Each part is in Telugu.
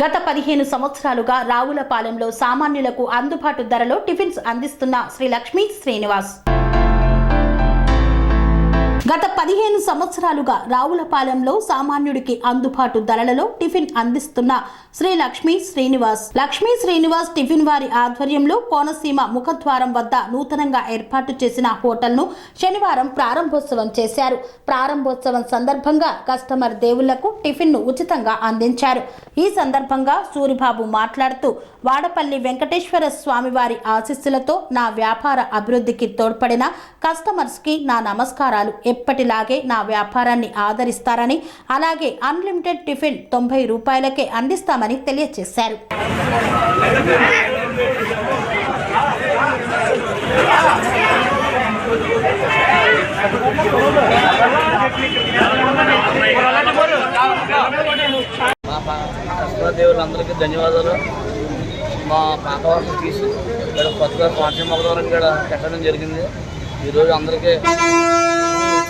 గత పదిహేను సంవత్సరాలుగా రావులపాలెంలో సామాన్యులకు అందుబాటు ధరలో టిఫిన్స్ అందిస్తున్న శ్రీ లక్ష్మీ శ్రీనివాస్. గత పదిహేను సంవత్సరాలుగా రావులపాలెంలో సామాన్యుడికి అందుబాటు ధరలలో టిఫిన్ అందిస్తున్న శ్రీ లక్ష్మీ శ్రీనివాస్. లక్ష్మీ శ్రీనివాస్ టిఫిన్ వారి ఆధ్వర్యంలో కోనసీమ ముఖద్వారం వద్ద నూతనంగా ఏర్పాటు చేసిన హోటల్ను శనివారం ప్రారంభోత్సవం చేశారు. ప్రారంభోత్సవం సందర్భంగా కస్టమర్ దేవుళ్ళకు టిఫిన్ను ఉచితంగా అందించారు. ఈ సందర్భంగా సూరిబాబు మాట్లాడుతూ వాడపల్లి వెంకటేశ్వర స్వామి వారి ఆశీస్సులతో నా వ్యాపార అభివృద్ధికి తోడ్పడిన కస్టమర్స్కి నా నమస్కారాలు. ఎప్పటిలాగే నా వ్యాపారాన్ని ఆదరిస్తారని అలాగే అన్లిమిటెడ్ టిఫిన్ తొంభై రూపాయలకే అందిస్తామని తెలియజేశారు మా కస్టమర్ ధన్యవాదాలు. మా పాప వాళ్ళని తీసి ఇక్కడ కొత్తగా కోనసీమ మొగదవరం ఇక్కడ పెట్టడం జరిగింది. ఈరోజు అందరికీ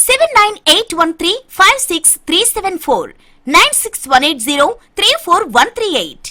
seven nine eight one three five six three seven four nine six one eight zero three four one three eight